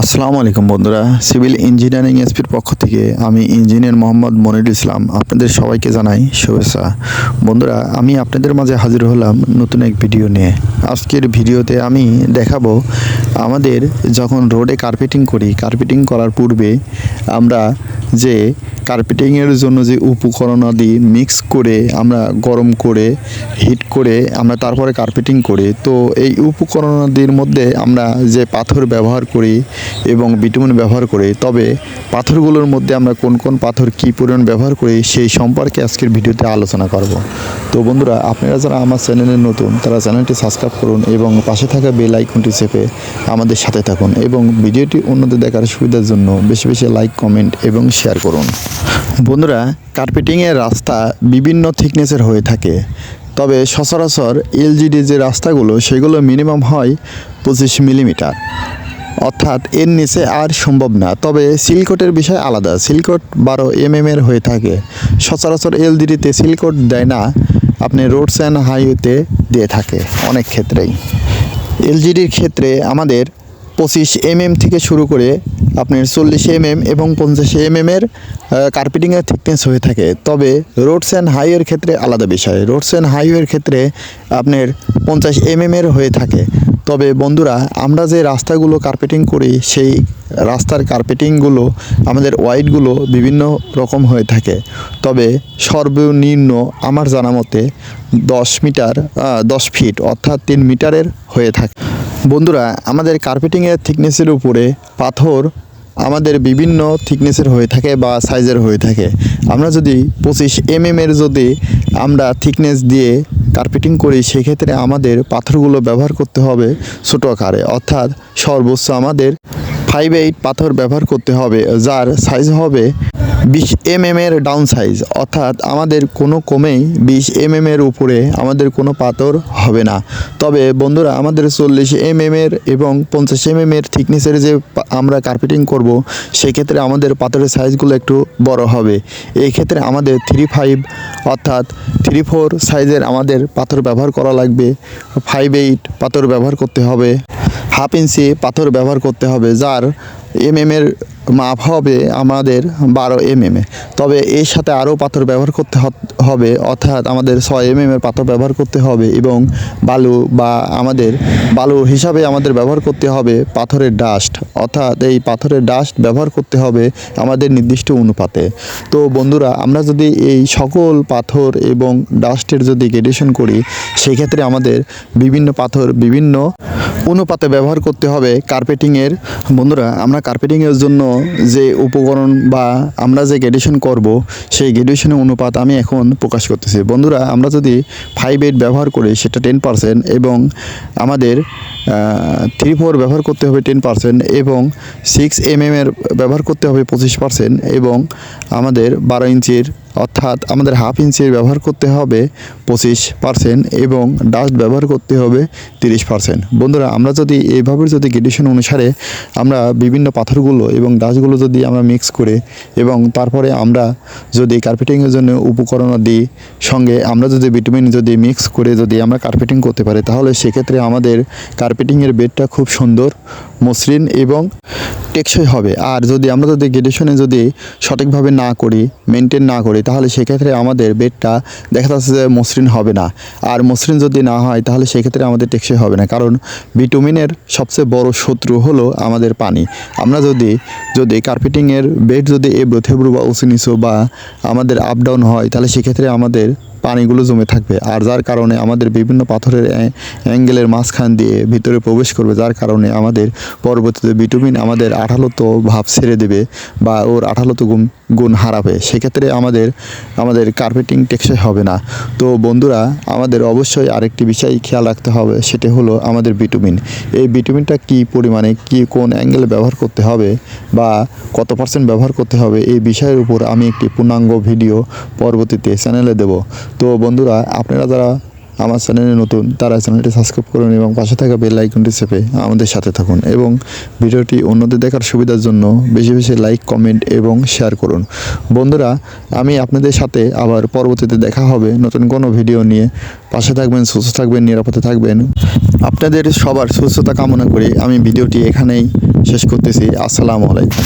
আসসালামু আলাইকুম বন্ধুরা, সিভিল ইঞ্জিনিয়ারিং এসপির পক্ষ থেকে আমি ইঞ্জিনিয়ার মোহাম্মদ মনির ইসলাম আপনাদের সবাইকে জানাই শুভেচ্ছা। বন্ধুরা, আমি আপনাদের মাঝে হাজির হলাম নতুন এক ভিডিও নিয়ে। আজকের ভিডিওতে আমি দেখাবো আমাদের যখন রোডে কার্পেটিং করি কার্পেটিং করার পূর্বে আমরা যে কার্পেটিংয়ের জন্য যে উপকরণাদি মিক্স করে আমরা গরম করে হিট করে আমরা তারপরে কার্পেটিং করি। তো এই উপকরণাদির মধ্যে আমরা যে পাথর ব্যবহার করি এবং বিটুমিন ব্যবহার করি, তবে পাথরগুলোর মধ্যে আমরা কোন কোন পাথর কী পরিমাণ ব্যবহার করি সেই সম্পর্কে আজকের ভিডিওতে আলোচনা করব। তো বন্ধুরা, আপনারা যারা আমার চ্যানেলে নতুন, তারা চ্যানেলটি সাবস্ক্রাইব করুন এবং পাশে থাকা বেল আইকনটি চেপে আমাদের সাথে থাকুন এবং ভিডিওটি অন্যদের দেখার সুবিধার জন্য বেশি বেশি লাইক কমেন্ট এবং শেয়ার করুন। বন্ধুরা কার্পেটিংয়ের রাস্তা বিভিন্ন থিকনেসের হয়ে থাকে। তবে সচরাচর এলজিডি যে রাস্তাগুলো, সেগুলো মিনিমাম হয় পঁচিশ মিলিমিটার অর্থাৎ এর নিচে আর সম্ভব না। তবে সিলকোটের বিষয় আলাদা। সিলকোট বারো এম এর হয়ে থাকে। সচরাচর এলজিডিতে সিলকোট দেয় না। আপনি রোডস অ্যান্ড হাইওয়েতে দিয়ে থাকে অনেক ক্ষেত্রেই। এলজিডির ক্ষেত্রে আমাদের পঁচিশ এমএম থেকে শুরু করে আপনার চল্লিশ এমএম এবং পঞ্চাশ এমএম এর কার্পেটিংয়ের থিকনেস হয়ে থাকে। তবে রোডস অ্যান্ড হাইওয়ের ক্ষেত্রে আলাদা বিষয়। রোডস অ্যান্ড হাইওয়ের ক্ষেত্রে আপনার পঞ্চাশ এমএম এর হয়ে থাকে। তবে বন্ধুরা, আমরা যে রাস্তাগুলো কার্পেটিং করি, সেই রাস্তার কার্পেটিংগুলো আমাদের ওয়াইডগুলো বিভিন্ন রকম হয়ে থাকে। তবে সর্বনিম্ন আমার জানা মতে দশ মিটার দশ ফিট অর্থাৎ তিন মিটারের হয়ে থাকে। বন্ধুরা, আমাদের কার্পেটিংয়ের থিকনেসের উপরে পাথর আমাদের বিভিন্ন থিকনেসের হয়ে থাকে বা সাইজের হয়ে থাকে। আমরা যদি পঁচিশ এমএম এর যদি আমরা থিকনেস দিয়ে কার্পেটিং করি, সেক্ষেত্রে আমাদের পাথরগুলো ব্যবহার করতে হবে ছোটো আকারে। অর্থাৎ সর্বোচ্চ আমাদের ফাইভ এইট পাথর ব্যবহার করতে হবে, যার সাইজ হবে বিশ এমএম এর ডাউন সাইজ অর্থাৎ আমাদের কোনো কমেই বিশ এমএম এর উপরে আমাদের কোনো পাথর হবে না। তবে বন্ধুরা, আমাদের চল্লিশ এমএম এর এবং পঞ্চাশ এমএম এর থিকনেসের যে আমরা কার্পেটিং করব, সেক্ষেত্রে আমাদের পাথরের সাইজগুলো একটু বড় হবে। এই ক্ষেত্রে আমাদের থ্রি ফাইভ অর্থাৎ থ্রি ফোর সাইজের আমাদের পাথর ব্যবহার করা লাগবে। ফাইভ এইট পাথর ব্যবহার করতে হবে। হাফ ইঞ্চি পাথর ব্যবহার করতে হবে, যার এমএম এর মাপ হবে আমাদের বারো এমএম এ। তবে এর সাথে আরও পাথর ব্যবহার করতে হবে, অর্থাৎ আমাদের ছয় এমএম এর পাথর ব্যবহার করতে হবে এবং বালু বা আমাদের বালু হিসাবে আমাদের ব্যবহার করতে হবে পাথরের ডাস্ট অর্থাৎ এই পাথরের ডাস্ট ব্যবহার করতে হবে আমাদের নির্দিষ্ট অনুপাতে। তো বন্ধুরা, আমরা যদি এই সকল পাথর এবং ডাস্টের যদি গ্রেডেশন করি, সেক্ষেত্রে আমাদের বিভিন্ন পাথর বিভিন্ন অনুপাতে ব্যবহার করতে হবে। কার্পেটিংয়ের বন্ধুরা, আমরা কার্পেটিংয়ের জন্য যে উপকরণ বা আমরা যে গ্রেডেশন করব, সেই গ্রেডেশনের অনুপাত আমি এখন প্রকাশ করতেছি। বন্ধুরা, আমরা যদি ফাইভ এইট ব্যবহার করি সেটা টেন পারসেন্ট এবং আমাদের থ্রি ফোর ব্যবহার করতে হবে টেন পারসেন্ট এবং সিক্স এম এর ব্যবহার করতে হবে পঁচিশ পারসেন্ট এবং আমাদের বারো ইঞ্চির অর্থাৎ আমাদের হাফ ইঞ্চির ব্যবহার করতে হবে পঁচিশ পার্সেন্ট এবং ডাস্ট ব্যবহার করতে হবে তিরিশ পার্সেন্ট বন্ধুরা, আমরা যদি এইভাবে যদি গ্রেডেশন অনুসারে আমরা বিভিন্ন পাথরগুলো এবং ডাস্টগুলো যদি আমরা মিক্স করে এবং তারপরে আমরা যদি কার্পেটিংয়ের জন্য উপকরণ দিই, সঙ্গে আমরা যদি ভিটামিন যদি মিক্স করে যদি আমরা কার্পেটিং করতে পারি, তাহলে সেক্ষেত্রে আমাদের কার্পেটিংয়ের বেডটা খুব সুন্দর, মসৃণ এবং টেকসই হবে। আর যদি আমরা যদি গ্রেডেশনে যদি সঠিকভাবে না করি মেনটেন না করি তাহলে সেক্ষেত্রে আমাদের বেডটা দেখা যাচ্ছে যে মসৃণ হবে না। আর মসৃণ যদি না হয়, তাহলে সেক্ষেত্রে আমাদের টেকসই হবে না। কারণ ভিটামিনের সবচেয়ে বড় শত্রু হলো আমাদের পানি। আমরা যদি যদি কার্পেটিংয়ের বেড যদি এবড়ো থেব্রু বা উঁচু নিচু বা আমাদের আপ ডাউন হয়, তাহলে সেক্ষেত্রে আমাদের পানিগুলো জমে থাকবে। আর যার কারণে আমাদের বিভিন্ন পাথরের অ্যাঙ্গেলের মাঝখান দিয়ে ভিতরে প্রবেশ করবে। যার কারণে আমাদের পরবর্তীতে ভিটামিন আমাদের আঠালোত ভাব ছেড়ে দেবে বা ওর আঠালোত গুণ গুণ হারাবে। সেক্ষেত্রে আমাদের আমাদের কার্পেটিং টেকসই হবে না। তো বন্ধুরা, আমাদের অবশ্যই আরেকটি বিষয় খেয়াল রাখতে হবে, সেটা হলো আমাদের ভিটামিন এই ভিটামিনটা কী পরিমাণে, কি, কোন অ্যাঙ্গেলে ব্যবহার করতে হবে বা কত পার্সেন্ট ব্যবহার করতে হবে, এই বিষয়ের উপর আমি একটি পূর্ণাঙ্গ ভিডিও পরবর্তীতে চ্যানেলে দেব। তো বন্ধুরা, আপনারা যারা আমার চ্যানেলে নতুন, তারা চ্যানেলটি সাবস্ক্রাইব করুন এবং পাশে থাকা বেল আইকনটি চেপে আমাদের সাথে থাকুন এবং ভিডিওটি অন্যদের দেখার সুবিধার জন্য বেশি বেশি লাইক, কমেন্ট এবং শেয়ার করুন। বন্ধুরা, আমি আপনাদের সাথে আবার পরবর্তীতে দেখা হবে নতুন কোনো ভিডিও নিয়ে। পাশে থাকবেন, সুস্থ থাকবেন, নিরাপদে থাকবেন। আপনাদের সবার সুস্থতা কামনা করে। আমি ভিডিওটি এখানেই শেষ করতেছি। আসসালামু আলাইকুম।